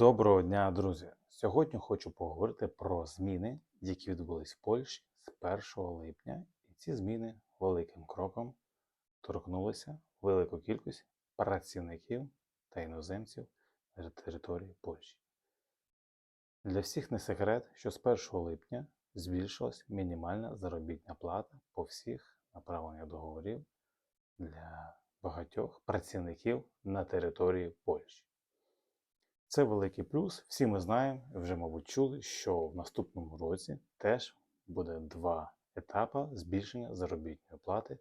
Доброго дня, друзі! Сьогодні хочу поговорити про зміни, які відбулись в Польщі з 1 липня, і ці зміни великим кроком торкнулися велику кількість працівників та іноземців на території Польщі. Для всіх не секрет, що з 1 липня збільшилась мінімальна заробітна плата по всіх направленнях договорів для багатьох працівників на території Польщі. Це великий плюс. Всі ми знаємо, вже, мабуть, чули, що в наступному році теж буде два етапи збільшення заробітної плати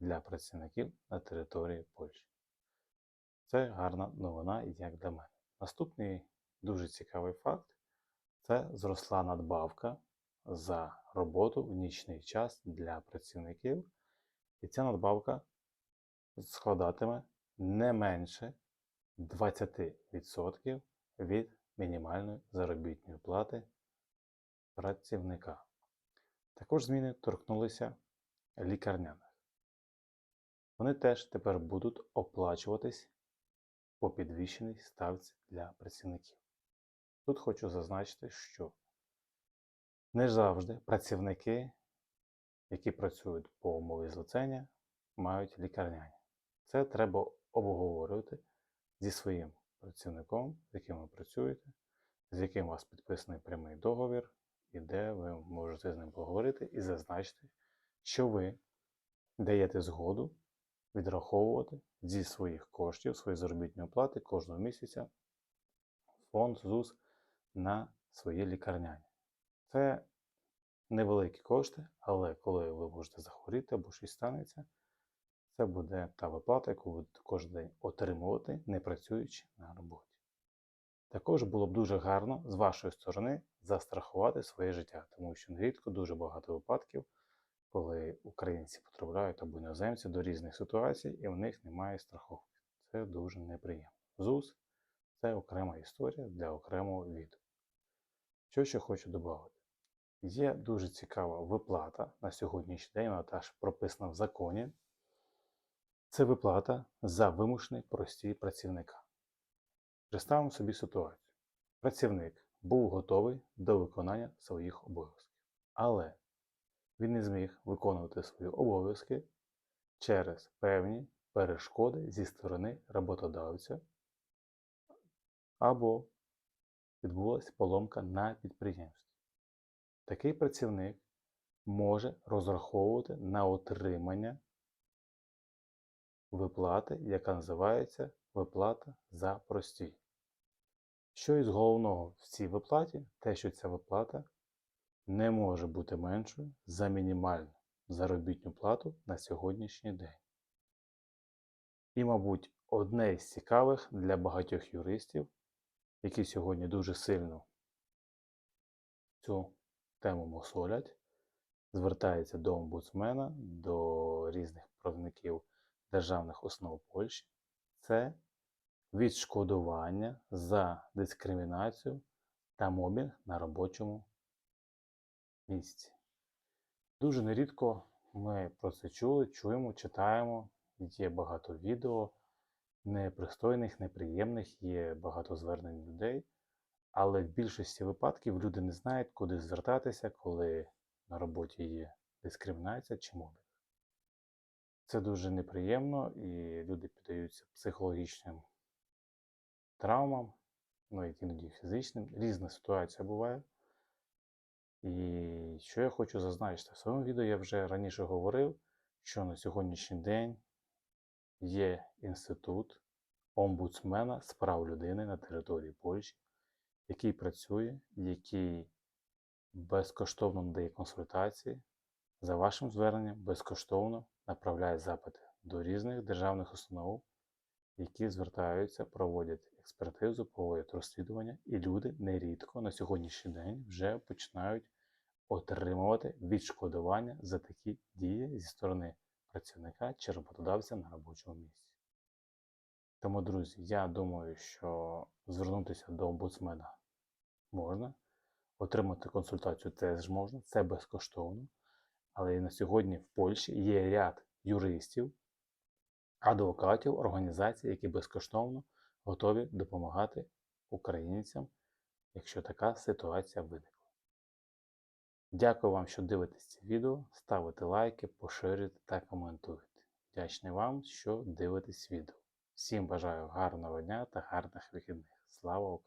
для працівників на території Польщі. Це гарна новина як для мене. Наступний дуже цікавий факт це зросла надбавка за роботу в нічний час для працівників, і ця надбавка складатиме не менше 20% від мінімальної заробітної плати працівника. Також зміни торкнулися лікарняних. Вони теж тепер будуть оплачуватись по підвищеній ставці для працівників. Тут хочу зазначити, що не завжди працівники, які працюють по умові злицення, мають лікарняні. Це треба обговорювати зі своїм працівником, з яким ви працюєте, з яким у вас підписаний прямий договір, і де ви можете з ним поговорити і зазначити, що ви даєте згоду відраховувати зі своїх коштів, свої заробітні оплати кожного місяця фонд ЗУС на свої лікарняні. Це невеликі кошти, але коли ви можете захворіти або щось станеться, це буде та виплата, яку ви кожен день отримувати, не працюючи на роботі. Також було б дуже гарно з вашої сторони застрахувати своє життя, тому що нерідко дуже багато випадків, коли українці потрапляють або іноземці до різних ситуацій, і в них немає страховки. Це дуже неприємно. ЗУС це окрема історія для окремого відео. Що ще хочу додати? Є дуже цікава виплата на сьогоднішній день, вона теж прописана в законі. Це виплата за вимушений простій працівника. Представимо собі ситуацію. Працівник був готовий до виконання своїх обов'язків, але він не зміг виконувати свої обов'язки через певні перешкоди зі сторони роботодавця, або відбулася поломка на підприємстві. Такий працівник може розраховувати на отримання виплати, яка називається виплата за простій. Що із головного в цій виплаті, те, що ця виплата не може бути меншою за мінімальну заробітну плату на сьогоднішній день. І, мабуть, одне із цікавих для багатьох юристів, які сьогодні дуже сильно цю тему мусолять, звертається до омбудсмена, до різних правників державних основ Польщі це відшкодування за дискримінацію та мобінг на робочому місці. Дуже нерідко ми про це чули, чуємо, читаємо, є багато відео непристойних, неприємних, є багато звернень людей, але в більшості випадків люди не знають, куди звертатися, коли на роботі є дискримінація чи мобінг. Це дуже неприємно і люди піддаються психологічним травмам, ну і іноді фізичним. Різна ситуація буває. І що я хочу зазначити? В своєму відео я вже раніше говорив, що на сьогоднішній день є інститут омбудсмена з прав людини на території Польщі, який працює, який безкоштовно надає консультації за вашим зверненням безкоштовно направляє запити до різних державних установ, які звертаються, проводять експертизу, проводять розслідування, і люди нерідко на сьогоднішній день вже починають отримувати відшкодування за такі дії зі сторони працівника чи роботодавця на робочому місці. Тому, друзі, я думаю, що звернутися до омбудсмена можна, отримати консультацію теж можна, це безкоштовно. Але на сьогодні в Польщі є ряд юристів, адвокатів, організацій, які безкоштовно готові допомагати українцям, якщо така ситуація виникла. Дякую вам, що дивитесь це відео. Ставите лайки, поширюйте та коментуйте. Вдячний вам, що дивитесь відео. Всім бажаю гарного дня та гарних вихідних. Слава Україні!